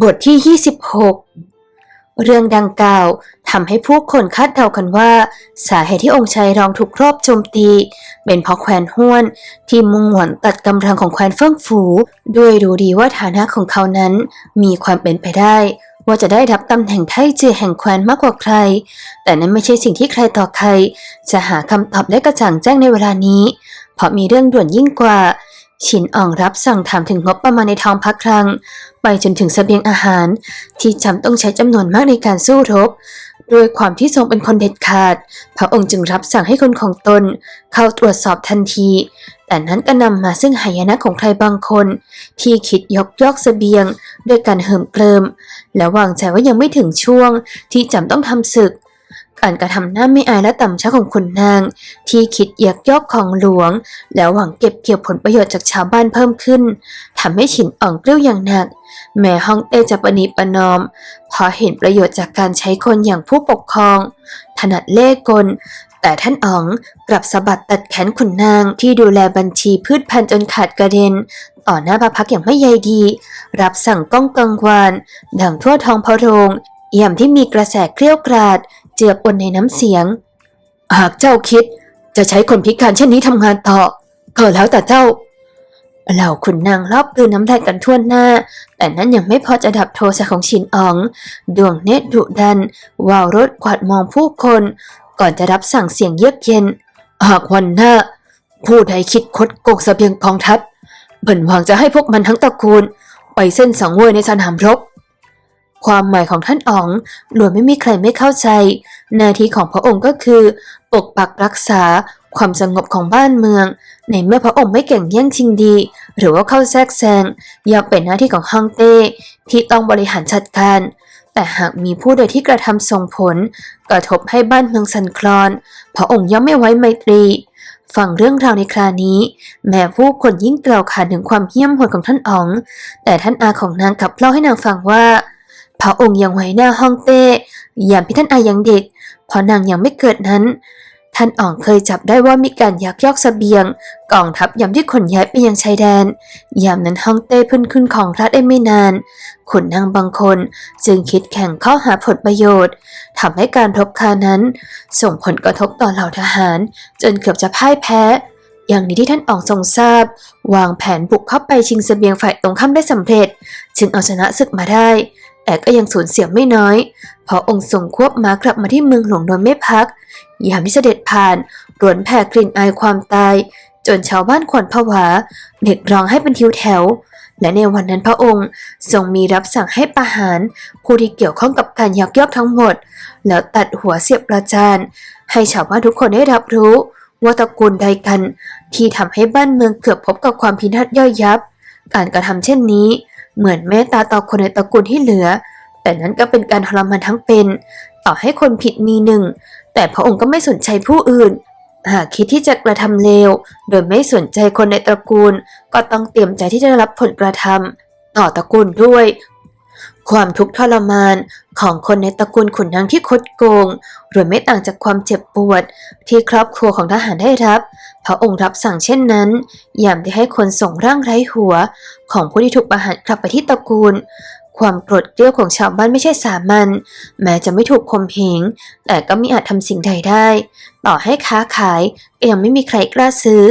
บทที่ 26 เรื่องดังกล่าวทำให้ผู้คนคาดเดากันว่า สาเหตุที่องค์ชายรองถูกครอบโจมตี เป็นเพราะแควนห้วน ที่มุ่งหวังตัดกำลังของแควนเฟื่องฟูด้วยรู้ดีว่าฐานะของเขานั้นมีความเป็นไปได้ ว่าจะได้รับตำแหน่งไทจือแห่งแควนมากกว่าใคร แต่นั้นไม่ใช่สิ่งที่ใครต่อใคร จะหาคำตอบได้กระจ่างแจ้งในเวลานี้ เพราะมีเรื่องด่วนยิ่งกว่า ชินอ่องรับสั่งถามถึงงบประมาณในท้องพักคลัง ไปจนถึงเสบียงอาหาร ที่จำต้องใช้จำนวนมากในการสู้รบด้วยความที่ทรงเป็นคนเด็ดขาด พระองค์จึงรับสั่งให้คนของตน เข้าตรวจสอบทันที แต่นั้นก็นำมาซึ่งหายนะของใครบางคน ที่คิดยกยอกเสบียง ด้วยการเหิมเกริม และวางใจว่ายังไม่ถึงช่วงที่จำต้องทำศึก การกระทำหน้าไม่อายและต่ำช้าของคุณนาง ที่คิดเยียกยอกของหลวง แล้วหวังเก็บเกี่ยวผลประโยชน์จากชาวบ้านเพิ่มขึ้นทำให้ฉินอ่องเกลี้ยวอย่างหนัก แม้ฮ่องเต้จะประนีประนอมเพราะเห็นประโยชน์จากการใช้คนอย่างผู้ปกครอง ถนัดเล่กล แต่ท่านอ๋องกลับสะบัดตัดแขนขุนนางที่ดูแลบัญชีพืชพันธุ์จนขาดกระเด็นต่อหน้าพระพักอย่างไม่ใยดี รับสั่งก้องกังวาน ดังทั่วท้องพระโรงเอี่ยมที่มีกระแสเกลี้ยวกราด เจือปนในน้ำเสียง หากเจ้าคิดจะใช้คนพิการเช่นนี้ทำงานต่อก็แล้วแต่เจ้าเหล่าขุนนางรอบกลืนน้ำลายกันทั่วหน้า แต่นั้นยังไม่พอจะดับโทสะของชินอ๋อง ดวงเนตรดุดัน วาวรถกวาดมองผู้คน ก่อนจะรับสั่งเสียงเยือกเย็น หากวันหน้า ผู้ใดคิดคดโกงเสบียงกองทัพเบิ่นหวังจะให้พวกมันทั้งตระกูล ไปเส้นสังเวยในสนามรบ ความหมายของท่านอ๋องล้วนไม่มีใครไม่เข้าใจ หน้าที่ของพระองค์ก็คือ ปกปักรักษาความสงบของบ้านเมือง ในเมื่อพระองค์ไม่เก่งแย่งชิงดี หรือว่าเข้าแทรกแซงย่อมเป็นหน้าที่ของฮ่องเต้ที่ต้องบริหารจัดการ แต่หากมีผู้ใดที่กระทำส่งผล กระทบให้บ้านเมืองสั่นคลอน พระองค์ย่อมไม่ไว้ไมตรีฟังเรื่องราวในครานี้ แม้ผู้คนยิ่งกล่าวขานถึงความเหี้ยมโหดของท่านอ๋อง แต่ท่านอาของนางกลับเล่าให้นางฟังว่า พระองค์ยังไว้หน้าฮ่องเต้ยามที่ท่านอายังเด็กเพราะนางยังไม่เกิดนั้น ท่านอ่องเคยจับได้ว่ามีการยักยอกเสบียงกองทัพยามที่ขนย้ายไปยังชายแดน ยามนั้นฮ่องเต้เพิ่งขึ้นของรัฐได้ไม่นานขุนนางบางคนจึงคิดแข่งข้าหาผลประโยชน์ทำให้การรบคาวนั้น ส่งผลกระทบต่อเหล่าทหาร จนเกือบจะพ่ายแพ้อย่างนี้ที่ท่านอ่องทรงทราบ วางแผนบุกเข้าไปชิงเสบียงฝ่ายตรงข้ามได้สำเร็จ จึงเอาชนะศึกมาได้ แต่ก็ยังสูญเสียไม่น้อย เพราะองค์ทรงควบม้ากลับมาที่เมืองหลวงโดยไม่พัก ยามที่เสด็จผ่านรวนแผ่กลิ่นอายความตาย จนชาวบ้านขวัญผวา เด็กร้องให้เป็นทิวแถว และในวันนั้นพระองค์ทรงมีรับสั่งให้ประหาร ผู้ที่เกี่ยวข้องกับการยักยอกทั้งหมด แล้วตัดหัวเสียบประจานให้ชาวบ้านทุกคนได้รับรู้ ว่าตระกูลใดกัน ที่ทำให้บ้านเมืองเกือบพบกับความพินาศย่อยยับ การกระทำเช่นนี้ เหมือนเมตตาต่อคนในตระกูลที่เหลือ แต่นั้นก็เป็นการทรมานทั้งเป็น ต่อให้คนผิดมีหนึ่ง แต่พระองค์ก็ไม่สนใจผู้อื่น หากคิดที่จะกระทำเลว โดยไม่สนใจคนในตระกูล ก็ต้องเตรียมใจที่จะรับผลกระทำต่อตระกูลด้วย ความทุกข์ทรมาน ของคนในตระกูลขุนนางที่คดโกงหรือไม่ต่างจากความเจ็บปวด ที่ครอบครัวของทหารได้รับ พระองค์รับสั่งเช่นนั้น ยามที่ให้คนส่งร่างไร้หัว ของผู้ที่ถูกประหารกลับไปที่ตระกูล ความโกรธเกรี้ยวของชาวบ้านไม่ใช่สามัญแม้จะไม่ถูกข่มเหงแต่ก็มิอาจทำสิ่งใดได้ ต่อให้ค้าขายก็ยังไม่มีใครกล้าซื้อ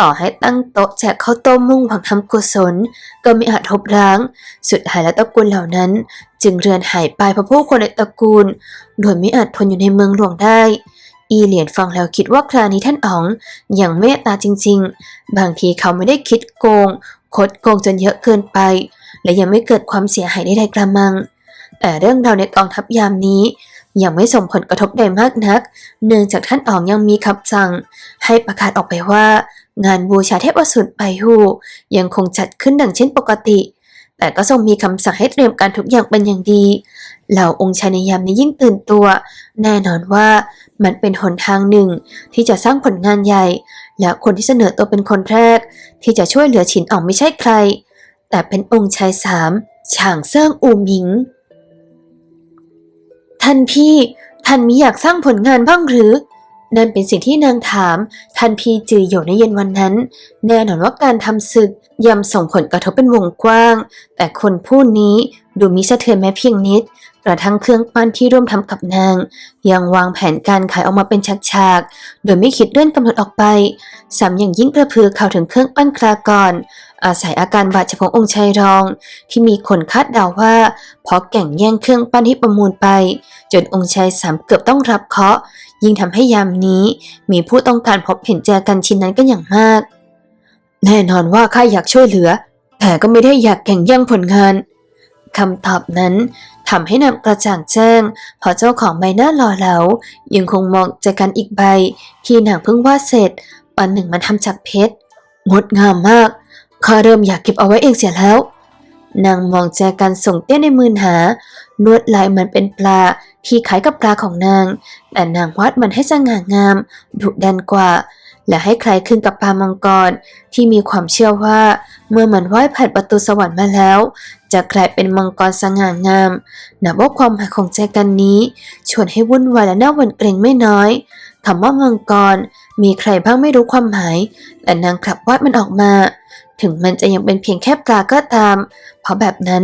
ต่อให้ตั้งโต๊ะแจกข้าวต้มมุ่งหวังทำกุศล ก็ไม่อาจทบร้าง สุดท้ายแล้วตระกูลเหล่านั้น จึงเรือนหายไปเพราะผู้คนในตระกูลโดยไม่อาจทนอยู่ในเมืองหลวงได้อีเหลียนฟังแล้วคิดว่าครานี้ท่านอ๋องอย่างเมตตาจริงๆ บางทีเขาไม่ได้คิดโกง คดโกงจนเยอะเกินไป และยังไม่เกิดความเสียหายใดๆกระมัง แต่เรื่องราวในกองทัพยามนี้ยังไม่ส่งผลกระทบใดมากนัก เนื่องจากท่านอ๋องยังมีคำสั่ง ให้ประกาศออกไปว่า งานบูชาเทพอสูรไปฮูยังคงจัดขึ้นดังเช่นปกติ แต่ก็ทรงมีคำสั่งให้เตรียมการทุกอย่างเป็นอย่างดี เหล่าองค์ชายในยามนี้ยิ่งตื่นตัว แน่นอนว่ามันเป็นหนทางหนึ่ง ที่จะสร้างผลงานใหญ่ และคนที่เสนอตัวเป็นคนแรก ที่จะช่วยเหลือฉินอ๋องไม่ใช่ใคร แต่เป็นองค์ชายสามฉางเซิ่งอูหมิง ท่านพี่ ท่านมีอยากสร้างผลงานบ้างหรือ นั่นเป็นสิ่งที่นางถาม ท่านพี่จืออยู่ในเย็นวันนั้น แน่นอนว่าการทำศึกย่อมส่งผลกระทบเป็นวงกว้าง แต่คนผู้นี้ดูมิสะเทือนแม้เพียงนิด กระทั่งเครื่องปั้นที่ร่วมทำกับนาง ยังวางแผนการขายออกมาเป็นฉากๆ โดยไม่คิดเลื่อนกำหนดออกไปสามอย่างยิ่งกระพือเข้าถึงเครื่องปั้นคลาก่อนอาศัยอาการบาดเจ็บขององค์ชายรอง ที่มีคนคาดเดาว่าเพราะแก่งแย่งเครื่องปั้นที่ประมูลไป จนองค์ชายสามเกือบต้องรับเคราะห์ยิ่งทำให้ยามนี้ มีผู้ต้องการพบเห็นแจกันชิ้นนั้นก็อย่างมาก แน่นอนว่าข้าอยากช่วยเหลือ แต่ก็ไม่ได้อยากแข่งแย่งผลงานคำตอบนั้น ทำให้นำกระจ่างแจ้งพอเจ้าของใบหน้าหล่อเหลายังคงมองแจกันอีกใบ ที่นางเพิ่งวาดเสร็จปันหนึ่งมันทำจากเพชรงดงามมากข้าเริ่มอยากเก็บเอาไว้เองเสียแล้ว นางมองแจกันส่งเตี้ยในมือหาลวดลายมือนเป็นปลาที่คล้ายกับปลาของนาง แต่นางวาดมันให้สง่างามดุดันกว่า และให้ใคล้ายคลึงกับปลามังกรที่มีความเชื่อว่า เมื่อมันว่ายผ่านประตูสวรรค์มาแล้ว จะกลายเป็นมังกรสง่างามนับว่าความหมายของแจกันนี้ชวนให้วุ่นวายและน่าหวั่นเกรงไม่น้อยคำว่ามังกรมีใครบ้างไม่รู้ความหมายแต่นางกลับวาดมันออกมา ถึงมันจะยังเป็นเพียงแค่ปลาก็ตาม เพราะแบบนั้น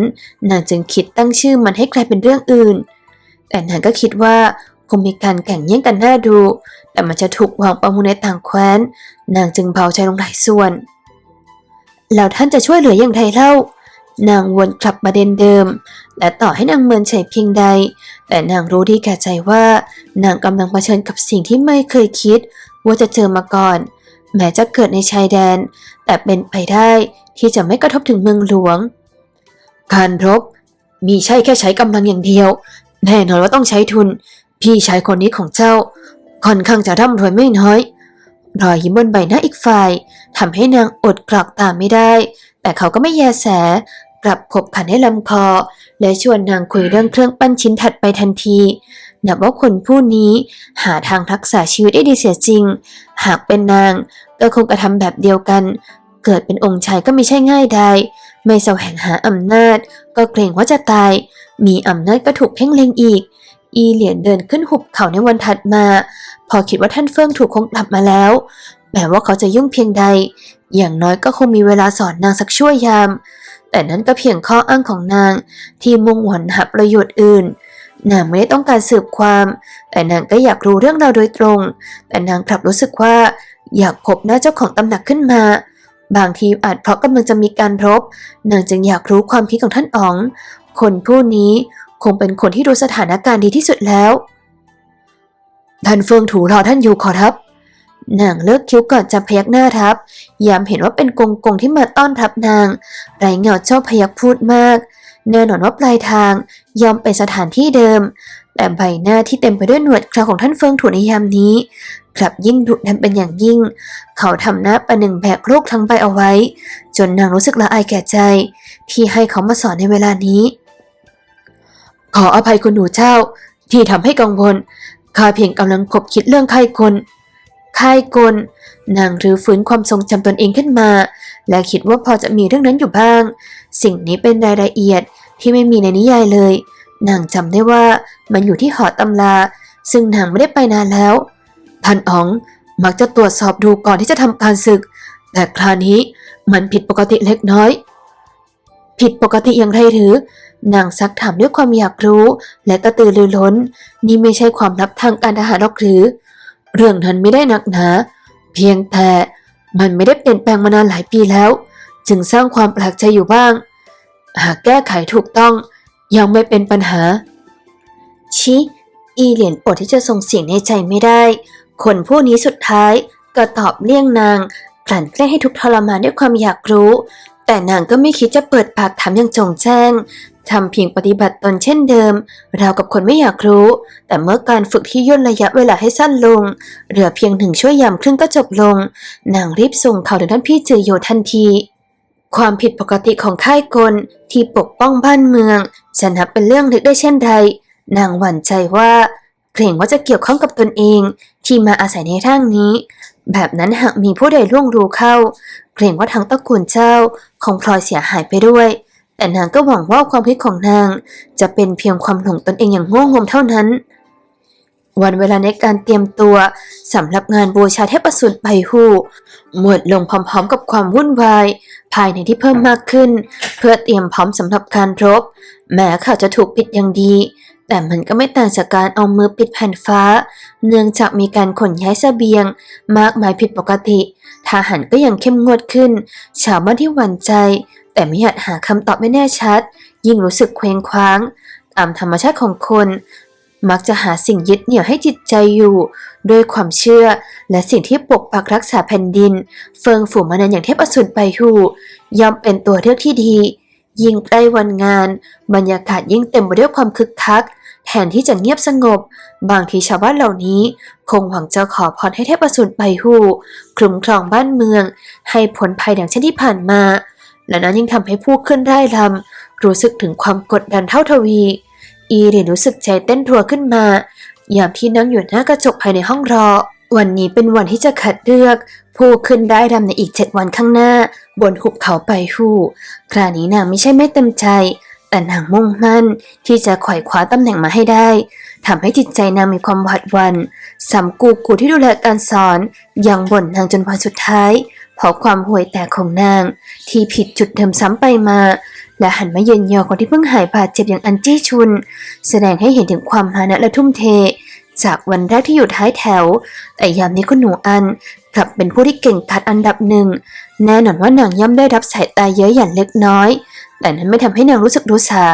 นางจึงคิดตั้งชื่อมันให้กลายเป็นเรื่องอื่น แต่นางก็คิดว่า คงมีการแข่งแย่งกันน่าดู แต่มันจะถูกวางประมูลในต่างแคว้น นางจึงเบาใจลงหลายส่วน แล้วท่านจะช่วยเหลืออย่างไรเล่า นางวนกลับประเด็นเดิม และต่อให้นางเมินเฉยเพียงใด แต่นางรู้ดีแก่ใจว่า นางกำลังเผชิญกับสิ่งที่ไม่เคยคิด ว่าจะเจอมาก่อน แม้จะเกิดในชายแดน แต่เป็นไปได้ที่จะไม่กระทบถึงเมืองหลวง การรบมีใช่แค่ใช้กำลังอย่างเดียว แน่นอนว่าต้องใช้ทุน พี่ชายคนนี้ของเจ้า ค่อนข้างจะร่ำรวยไม่น้อย รอยยิ้มบนใบหน้าอีกฝ่ายทำให้นางอดกรอกตามไม่ได้ แต่เขาก็ไม่แยแส กลับขบขันให้ลำคอ และชวนนางคุยเรื่องเครื่องปั้นชิ้นถัดไปทันทีนับว่าคนผู้นี้หาทางรักษาชีวิตได้ดีเสียจริง หากเป็นนางก็คงกระทำแบบเดียวกัน เกิดเป็นองค์ชายก็ไม่ใช่ง่ายใดไม่แสวงหาอำนาจ ก็เกรงว่าจะตาย มีอำนาจก็ถูกเพ่งเล็งอีก อีเหลียนเดินขึ้นหุบเขาในวันถัดมา พอคิดว่าท่านเฟื่องถูกคงกลับมาแล้ว แม้ว่าเขาจะยุ่งเพียงใด อย่างน้อยก็คงมีเวลาสอนนางสักชั่วยาม แต่นั้นก็เพียงข้ออ้างของนาง ที่มุ่งหวังหาประโยชน์อื่น นางไม่ได้ต้องการสืบความ แต่นางก็อยากรู้เรื่องราวโดยตรง แต่นางกลับรู้สึกว่า อยากพบหน้าเจ้าของตำหนักขึ้นมาบางทีอาจเพราะกำลังจะมีการรบนางจึงอยากรู้ความคิดของท่านอ๋อง คนผู้นี้ คงเป็นคนที่รู้สถานการณ์ดีที่สุดแล้ว ท่านเฟืองถูรอท่านอยู่ขอรับนางเลิกคิ้วก่อนจะพยักหน้ารับ ยามเห็นว่าเป็นกงกงที่มาต้อนรับนาง ไรเงาเจ้าพยักพูดมาก แน่นอนว่าปลายทางยอมเป็นสถานที่เดิม แต่ใบหน้าที่เต็มไปด้วยหนวดเคราของท่านเฟืองถูในยามนี้กลับยิ่งดุดันเป็นอย่างยิ่ง เขาทำหน้าประหนึ่งแบกโลกทั้งใบเอาไว้ จนนางรู้สึกละอายแก่ใจ ที่ให้เขามาสอนในเวลานี้ ขออภัยคุณหนูเจ้าที่ทำให้กังวลข้าเพียงกำลังคบคิดเรื่องไข้กลไข้กลนางรื้อฟื้นความทรงจำตนเองขึ้นมา และคิดว่าพอจะมีเรื่องนั้นอยู่บ้าง สิ่งนี้เป็นรายละเอียดที่ไม่มีในนิยายเลย นางจำได้ว่ามันอยู่ที่หอตำรา ซึ่งนางไม่ได้ไปนานแล้วท่านอ๋องมักจะตรวจสอบดูก่อนที่จะทำการศึก แต่คราวนี้มันผิดปกติเล็กน้อย ผิดปกติอย่างไรหรือ นางซักถามด้วยความอยากรู้ และกระตือรือร้น นี่ไม่ใช่ความลับทางการทหารหรอกหรือ เรื่องนั้นไม่ได้นักหนา เพียงแต่มันไม่ได้เปลี่ยนแปลงมานานหลายปีแล้ว จึงสร้างความแปลกใจอยู่บ้าง หากแก้ไขถูกต้องยังไม่เป็นปัญหา ชิ อีเหรียญอดที่จะส่งเสียงในใจไม่ได้ คนผู้นี้สุดท้ายก็ตอบเลี่ยงนางกลั่นแกล้งให้ทุกทรมานด้วยความอยากรู้ แต่นางก็ไม่คิดจะเปิดปากถามอย่างจงแจ้ง ทำเพียงปฏิบัติตนเช่นเดิม เรากับคนไม่อยากรู้ แต่เมื่อการฝึกที่ย่นระยะเวลาให้สั้นลง เหลือเพียงหนึ่งชั่วยามครึ่งก็จบลง นางรีบส่งข่าวถึงท่านพี่เจอโยทันที ความผิดปกติของค่ายกลที่ปกป้องบ้านเมืองจะนับเป็นเรื่องเล็กได้เช่นใดนางหวั่นใจว่า เกรงว่าจะเกี่ยวข้องกับตนเอง ที่มาอาศัยในร่างนี้ แบบนั้นหากมีผู้ใดล่วงรู้เข้า เกรงว่าทั้งตระกูลเจ้าคงพลอยเสียหายไปด้วย แต่นางก็หวังว่าความคิดของนาง จะเป็นเพียงความหลงตนเองอย่างโง่งมเท่านั้น วันเวลาในการเตรียมตัวสำหรับงานบูชาเทพสุนไปหูหมดลงพร้อมๆ กับความวุ่นวาย ภายในที่เพิ่มมากขึ้น เพื่อเตรียมพร้อมสำหรับการรบ แม้ข่าวจะถูกปิดอย่างดี แต่มันก็ไม่ต่างจากการเอามือปิดแผ่นฟ้า เนื่องจากมีการขนย้ายเสบียง มากมายผิดปกติทหารก็ยังเข้มงวดขึ้น ชาวบ้านที่หวั่นใจ แต่ไม่อาจหาคำตอบไม่แน่ชัด ยิ่งรู้สึกเคว้งคว้าง ตามธรรมชาติของคน มักจะหาสิ่งยึดเหนี่ยวให้จิตใจอยู่ ด้วยความเชื่อ และสิ่งที่ปกปักรักษาแผ่นดิน เฟิงฝูมานานอย่างเทพอสูรไปหูย่อมเป็นตัวเลือกที่ดี ยิ่งใกล้วันงาน บรรยากาศยิ่งเต็มไปด้วยความคึกคักแทนที่จะเงียบสงบ บางทีชาวบ้านเหล่านี้ คงหวังจะขอพรให้เทพอสูรไปหูคลุมครองบ้านเมือง ให้พ้นภัยดังเช่นที่ผ่านมา และนั้นยังทำให้ผู้ขึ้นไร่ลำรู้สึกถึงความกดดันเท่าทวี อีเรียนรู้สึกใจเต้นรัวขึ้นมายามที่นั่งอยู่หน้ากระจกภายในห้องรอ วันนี้เป็นวันที่จะคัดเลือก ผู้ขึ้นได้รำในอีกเจ็ดวันข้างหน้า บนหุบเขาไปหูคราวนี้นางไม่ใช่ไม่เต็มใจ แต่นางมุ่งมั่นที่จะขวายคว้าตำแหน่งมาให้ได้ทำให้จิตใจนางมีความหวาดวันสำกูกูที่ดูแลการสอนยังบ่นนางจนวันสุดท้าย เพราะความห่วยแตกของนาง ที่ผิดจุดเดิมซ้ำไปมา และหันมาเย็นยอคนที่เพิ่งหายบาดเจ็บอย่างอันจี้ชุน แสดงให้เห็นถึงความมานะและทุ่มเท จากวันแรกที่อยู่ท้ายแถว แต่ยามนี้คุณหนูอันกลับเป็นผู้ที่เก่งกาจอันดับหนึ่ง แน่นอนว่านางย่อมได้รับสายตาเยอะหยันเล็กน้อย แต่นั้นไม่ทำให้นางรู้สึกรู้สา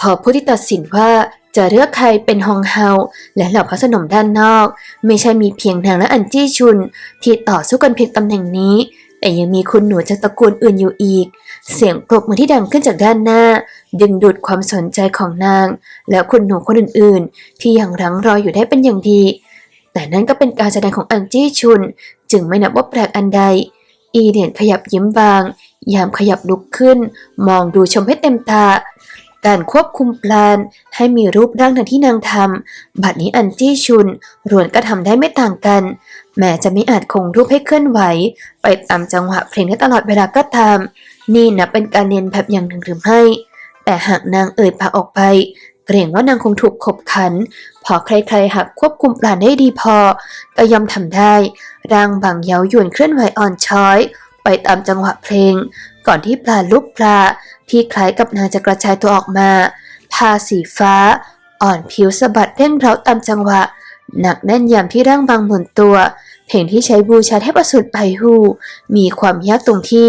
พอผู้ที่ตัดสินว่าจะเลือกใครเป็นฮองเฮาและเหล่าพระสนมด้านนอก ไม่ใช่มีเพียงนางและอันจี้ชุน ที่ต่อสู้กันเพียงตำแหน่งนี้ แต่ยังมีคุณหนูจากตระกูลอื่นอยู่อีก เสียงปรบมือที่ดังขึ้นจากด้านหน้า ดึงดูดความสนใจของนาง และคุณหนูคนอื่นๆ ที่ยังรั้งรออยู่ได้เป็นอย่างดี แต่นั่นก็เป็นการแสดงของอังจี้ชุน จึงไม่นับว่าแปลกอันใด อีเหรียญขยับยิ้มบาง ยามขยับลุกขึ้น มองดูชมให้เต็มตาการควบคุมปลานให้มีรูปร่างดังที่นางทำบัดนี้อันจี้ชุนรวนก็ทำได้ไม่ต่างกัน แม้จะไม่อาจคงรูปให้เคลื่อนไหว ไปตามจังหวะเพลงได้ตลอดเวลาก็ตาม นี่นับเป็นการเรียนแบบอย่างหนึ่งหรือไม่ แต่หากนางเอ่ยปากออกไป เกรงว่านางคงถูกขบขัน พอใครๆหากควบคุมปลานได้ดีพอ ก็ยอมทำได้ ร่างบางเย้ายวนเคลื่อนไหวอ่อนช้อย ไปตามจังหวะเพลง ก่อนที่ปลาลูกปลาที่คล้ายกับนางจะกระจายตัวออกมาผ้าสีฟ้า อ่อนผิวสะบัดเร่งเร้าตามจังหวะ หนักแน่นยามที่ร่างบางหมุนตัว เพลงที่ใช้บูชาเทพอสูรไปหูมีความยากตรงที่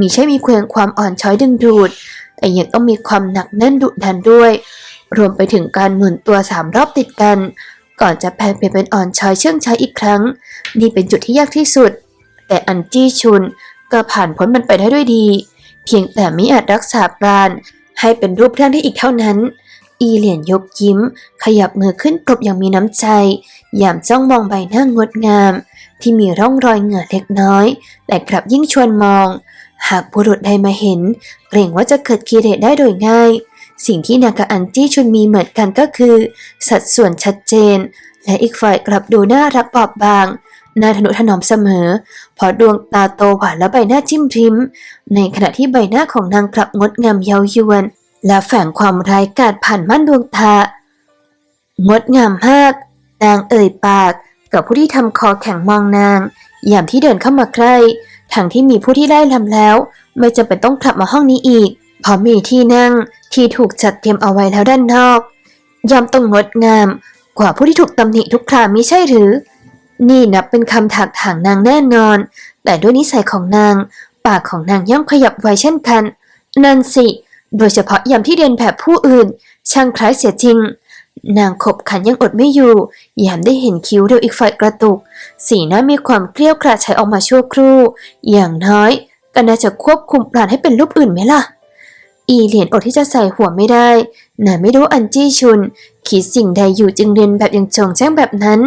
มีใช่มีเครื่องความอ่อนช้อยดึงดูด แต่ยังต้องมีความหนักแน่นดุดันด้วย รวมไปถึงการหมุนตัวสามรอบติดกัน ก่อนจะแปลงเปลี่ยนเป็นอ่อนช้อยเชื่องช้าอีกครั้ง นี่เป็นจุดที่ยากที่สุด แต่อันจี้ชุนก็ผ่านพ้นมันไปได้ด้วยดี เพียงแต่ไม่อาจรักษาปราณให้เป็นรูปร่างได้อีกเท่านั้น อีเหลียนยกยิ้ม ขยับมือขึ้นปรบอย่างมีน้ำใจ ยามจ้องมองใบหน้างดงาม ที่มีร่องรอยเหงื่อเล็กน้อย แต่กลับยิ่งชวนมอง หากบุรุษใดมาเห็น เกรงว่าจะเกิดกิเลสได้โดยง่าย สิ่งที่นากาอันจี้ชุนมีเหมือนกันก็คือ สัดส่วนชัดเจน และอีกฝ่ายกลับดูน่ารักบอบบางน่าทนุถนอมเสมอพราะดวงตาโตหวานและใบหน้าจิ้มริม ในขณะที่ใบหน้าของนางกลับงดงามเย้ายวน และแฝงความร้ายกาจผ่านม่านดวงตางดงามมาก นางเอ่ยปาก กับผู้ที่ทำคอแข็งมองนาง ยามที่เดินเข้ามาใกล้ทั้งที่มีผู้ที่ไล่ลำแล้ว ไม่จำเป็นต้องกลับมาห้องนี้อีกเพราะมีที่นั่งที่ถูกจัดเตรียมเอาไว้แล้วด้านนอกยอมต้องงดงาม กว่าผู้ที่ถูกตำหนิทุกครามิใช่หรือ นี่นับเป็นคำถักถางนางแน่นอน แต่ด้วยนิสัยของนาง ปากของนางย่อมขยับไวเช่นกัน นั่นสิ โดยเฉพาะยามที่เรียนแบบผู้อื่น ช่างคล้ายเสียจริง นางขบขันยังอดไม่อยู่ ยามได้เห็นคิ้วเดียวอีกฝ่ายกระตุก สีหน้ามีความเกลี้ยวกราดใช้ออกมาชั่วครู่ อย่างน้อยก็น่าจะควบคุมปราณให้เป็นรูปอื่นไหมล่ะ อีเหรียญอดที่จะใส่หัวไม่ได้นางไม่รู้อันจี้ชุน คิดสิ่งใดอยู่จึงเรียนแบบอย่างจงแจ้งแบบนั้น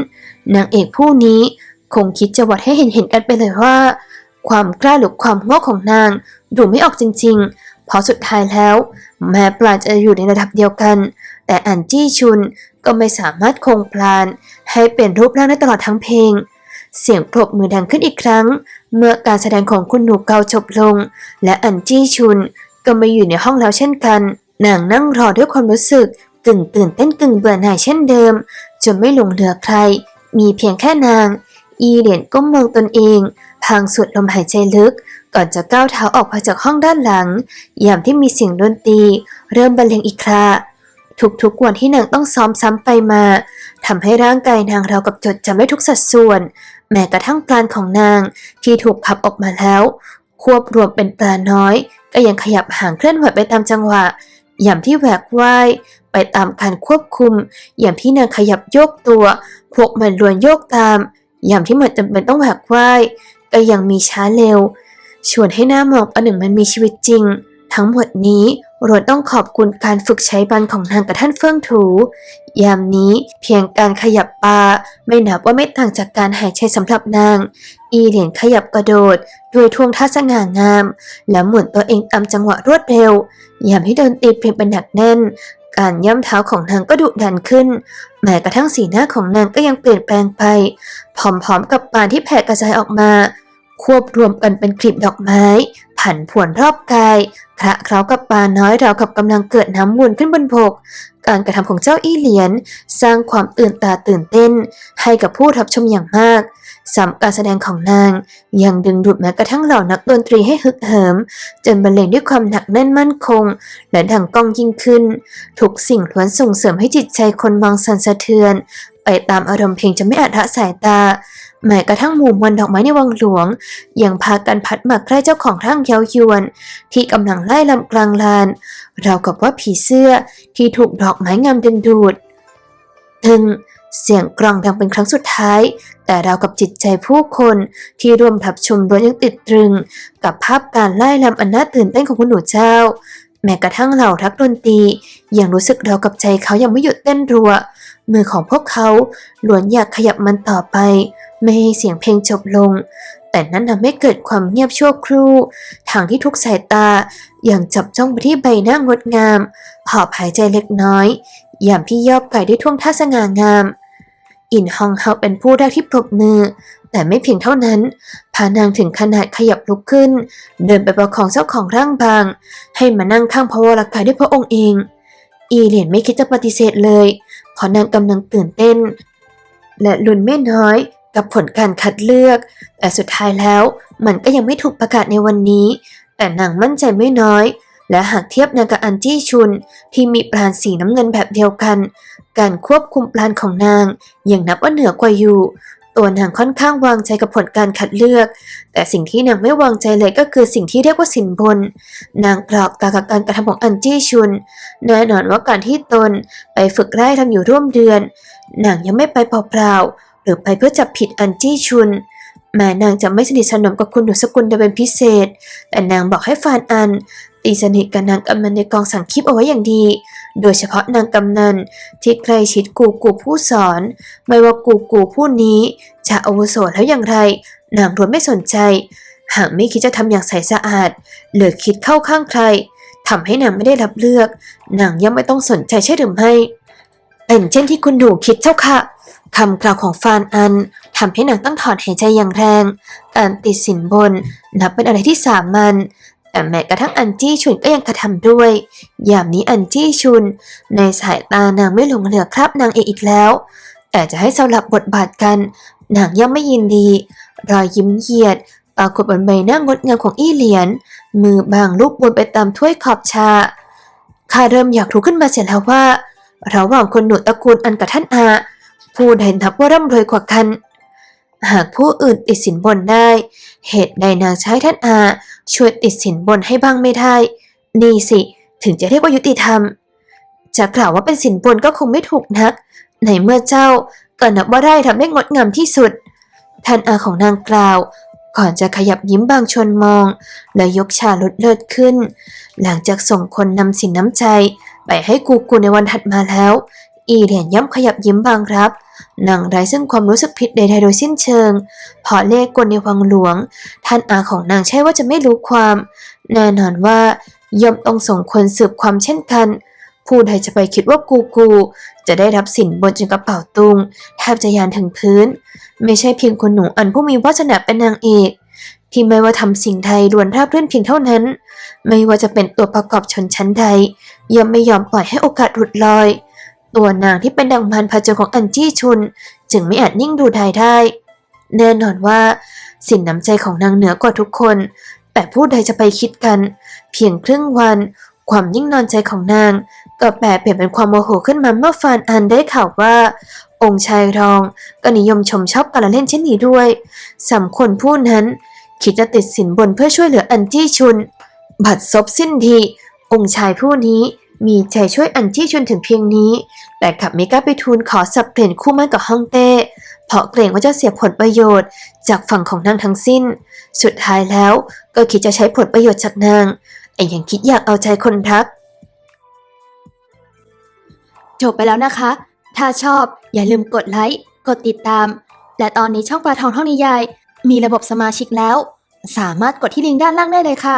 นางเอกผู้นี้ คงคิดจะวัดให้เห็นเห็นกันไปเลยว่า ความกล้าหรือความโง่ของนางดูไม่ออกจริง ๆ เพราะสุดท้ายแล้ว แม้ปลาจะอยู่ในระดับเดียวกัน แต่อันจี้ชุนก็ไม่สามารถคงปลาน ให้เป็นรูปร่างได้ตลอดทั้งเพลง เสียงปรบมือดังขึ้นอีกครั้ง เมื่อการแสดงของคุณหนูเกาจบลง และอันจี้ชุนก็มาอยู่ในห้องแล้วเช่นกันนางนั่งรอด้วยความรู้สึกกึ่งตื่นเต้นกึ่งเบื่อหน่ายเช่นเดิม จนไม่หลงเหลือใคร มีเพียงแค่นาง อีเหรียญก้มมองตนเอง พางสุดลมหายใจลึก ก่อนจะก้าวเท้าออกมาจากห้องด้านหลัง ยามที่มีเสียงดนตรี เริ่มบรรเลงอีกครา ทุกๆวันที่นางต้องซ้อมซ้ำไปมาทำให้ร่างกายนางเรากับจดจำได้ทุกสัดส่วน แม้กระทั่งปลานของนางที่ถูกพับออกมาแล้ว ควบรวมเป็นปลาน้อย ก็ยังขยับห่างเคลื่อนไหวไปตามจังหวะอย่างที่แหวกว่ายไปตามการควบคุม อย่างที่นางขยับโยกตัว พวกมันรวนโยกตาม อย่างที่มันจำเป็นต้องแหวกว่ายก็ยังมีช้าเร็ว ชวนให้หน้ามองประหนึ่งมันมีชีวิตจริง ทั้งหมดนี้ รวนต้องขอบคุณการฝึกใช้บันของนางกับท่านเฟื่องถู ยามนี้เพียงการขยับปลาไม่นับว่าไม่ต่างจากการหายใจสำหรับนาง อีเหรียญขยับกระโดดโดยท่วงท่าสง่างาม และหมุนตัวเองตามจังหวะรวดเร็ว ยามที่โดนตีเพลงเป็นหนักแน่น การย่ำเท้าของนางก็ดุดันขึ้น แม้กระทั่งสีหน้าของนางก็ยังเปลี่ยนแปลงไป พร้อมๆกับปานที่แผ่กระจายออกมา ควบรวมกันเป็นกลีบดอกไม้ ผันผวนรอบกายพระเคล้ากับปลาน้อยราวกับกำลังเกิดน้ำวนขึ้นบนบก การกระทำของเจ้าอี้เหรียญสร้างความตื่นตาตื่นเต้น ให้กับผู้รับชมอย่างมากสำการแสดงของนาง ยังดึงดูดแม้กระทั่งเหล่านักดนตรีให้ฮึกเหิม จนบรรเลงด้วยความหนักแน่นมั่นคง และดังก้องยิ่งขึ้น ทุกสิ่งล้วนส่งเสริมให้จิตใจคนมองสันสะเทือน ไปตามอารมณ์เพลงจะไม่อาจละสายตา แม้กระทั่งหมู่มวลดอกไม้ในวังหลวง ยังพากันพัดมาใกล้เจ้าของร่างเย้ายวน ที่กำลังไล่ลำกลางลาน เรากับว่าผีเสื้อที่ถูกดอกไม้งามดึงดูดตึงเสียงกลองดังเป็นครั้งสุดท้าย แต่เรากับจิตใจผู้คนที่ร่วมทับชมล้วนยังติดตรึง กับภาพการไล่ลำอันน่าตื่นเต้นของคุณหนูเจ้า แม้กระทั่งเหล่าทักดนตรียังรู้สึกเรากับใจเขายังไม่หยุดเต้นรัว มือของพวกเขาล้วนอยากขยับมันต่อไป ไม่ให้เสียงเพลงจบลง แต่นั้นทำให้เกิดความเงียบชั่วครู่ทางที่ทุกสายตายังจับจ้องไปที่ใบหน้างดงามหอบหายใจเล็กน้อยยามที่ย่อไปด้วยท่วงท่าสง่างาม อินฮองเฮาเป็นผู้แรกที่ปรบมือ แต่ไม่เพียงเท่านั้นพานางถึงขนาดขยับลุกขึ้น เดินไปประคองเจ้าของร่างบาง ให้มานั่งข้างพระวรกายด้วยพระองค์เอง อีเหรียญไม่คิดจะปฏิเสธเลย ราะนางกำลังตื่นเต้น และลุ้นไม่น้อยกับผลการคัดเลือก แต่สุดท้ายแล้วมันก็ยังไม่ถูกประกาศในวันนี้ แต่นางมั่นใจไม่น้อย และหากเทียบนางกับอันจี้ชุนที่มีปราณสีน้ำเงินแบบเดียวกัน การควบคุมปราณของนางยังนับว่าเหนือกว่าอยู่ ตัวนางค่อนข้างวางใจกับผลการคัดเลือก แต่สิ่งที่นางไม่วางใจเลยก็คือสิ่งที่เรียกว่าสินบน นางกรอกตากับการกระทำของอันจี้ชุน แน่นอนว่าการที่ตนไปฝึกไล่ทำอยู่ร่วมเดือน นางยังไม่ไปเปล่าๆหรือไปเพื่อจับผิดอันจี้ชุน แม้นางจะไม่สนิทสนมกับคุณหนูสกุลโดยเป็นพิเศษ แต่นางบอกให้ฟานอันตีสนิทกับนางกำนันในกองสังคลิปเอาไว้อย่างดี โดยเฉพาะนางกำนันที่ใกล้ชิดกูกูผู้สอน ไม่ว่ากูกูผู้นี้ จะอาวุโสแล้วอย่างไร นางล้วนไม่สนใจ หากไม่คิดจะทำอย่างใสสะอาด หรือคิดเข้าข้างใครทำให้นางไม่ได้รับเลือก นางย่อมไม่ต้องสนใจใช่หรือไม่เป็นเช่นที่คุณหนูคิดเจ้าค่ะคำกล่าวของฟานอันทำให้นางต้องถอนหายใจอย่างแรง การติดสินบนนับเป็นอะไรที่สามัญ แต่แม้กระทั่งอันจี้ชุนก็ยังกระทำด้วย ยามนี้อันจี้ชุน ในสายตานางไม่หลงเหลือคราบนางเอกอีกแล้ว แต่จะให้สลับบทบาทกัน นางย่อมไม่ยินดี รอยยิ้มเหยียด ปรากฏบนใบหน้างดงามของอี้เหลียน มือบางลูกบนไปตามถ้วยขอบชา ข้าเริ่มอยากรู้ขึ้นมาเสียแล้วว่า ระหว่างคนหนูตระกูลอันกับท่านอา ผู้ใดนับว่าร่ำรวยกว่ากัน หากผู้อื่นติดสินบนได้ เหตุใดนางใช้ท่านอาช่วยติดสินบนให้บ้างไม่ได้ นี่สิ ถึงจะเรียกว่ายุติธรรม จะกล่าวว่าเป็นสินบนก็คงไม่ถูกนัก ในเมื่อเจ้าก็นับว่าได้ทำได้งดงามที่สุด ท่านอาของนางกล่าว ก่อนจะขยับยิ้มบางชนมอง และยกชาลดเลิศขึ้น หลังจากส่งคนนำสินน้ำใจไปให้กูกูในวันถัดมาแล้ว อีเหรียญย่ำขยับยิ้มบางครับนางไร้ซึ่งความรู้สึกผิดใดๆโดยสิ้นเชิงพราะเลขกลในวังหลวง ท่านอาของนางใช่ว่าจะไม่รู้ความ แน่นอนว่าย่อมต้องส่งคนสืบความเช่นกัน ผู้ใดจะไปคิดว่ากูกู จะได้รับสินบนจนกระเป๋าตุง แทบจะยานถึงพื้น ไม่ใช่เพียงคนหนูอันผู้มีวาสนาเป็นนางเอกที่ไม่ว่าทำสิ่งใดล้วนราบรื่นเพียงเท่านั้น ไม่ว่าจะเป็นตัวประกอบชนชั้นใดย่อมไม่ยอมปล่อยให้โอกาสหลุดลอย ตัวนางที่เป็นดังมันพาเจอของอันจี้ชุน จึงไม่อาจนิ่งดูดายได้ แน่นอนว่า สินน้ำใจของนางเหนือกว่าทุกคน แต่ผู้ใดจะไปคิดกัน เพียงครึ่งวัน ความนิ่งนอนใจของนาง ก็แปรเปลี่ยนเป็นความโมโหขึ้นมาเมื่อฟานอันได้ข่าวว่า องค์ชายรองก็นิยมชมชอบการเล่นเช่นนี้ด้วยสามคนผู้นั้น คิดจะติดสินบนเพื่อช่วยเหลืออันจี้ชุน บัดซบสิ้นทีองค์ชายผู้นี้ มีใจช่วยอันจี้ชุนถึงเพียงนี้แต่กลับไม่กล้าไปทูลขอสับเปลี่ยนคู่มั่นกับฮ่องเต้ เพราะเกรงว่าจะเสียผลประโยชน์ จากฝั่งของนางทั้งสิ้น สุดท้ายแล้วก็คิดจะใช้ผลประโยชน์จากนางไอ้ยังคิดอยากเอาใจคนรัก จบไปแล้วนะคะ ถ้าชอบอย่าลืมกดไลค์ กดติดตาม และตอนนี้ช่องปลาทองท่องนิยาย มีระบบสมาชิกแล้ว สามารถกดที่ลิงก์ด้านล่างได้เลยค่ะ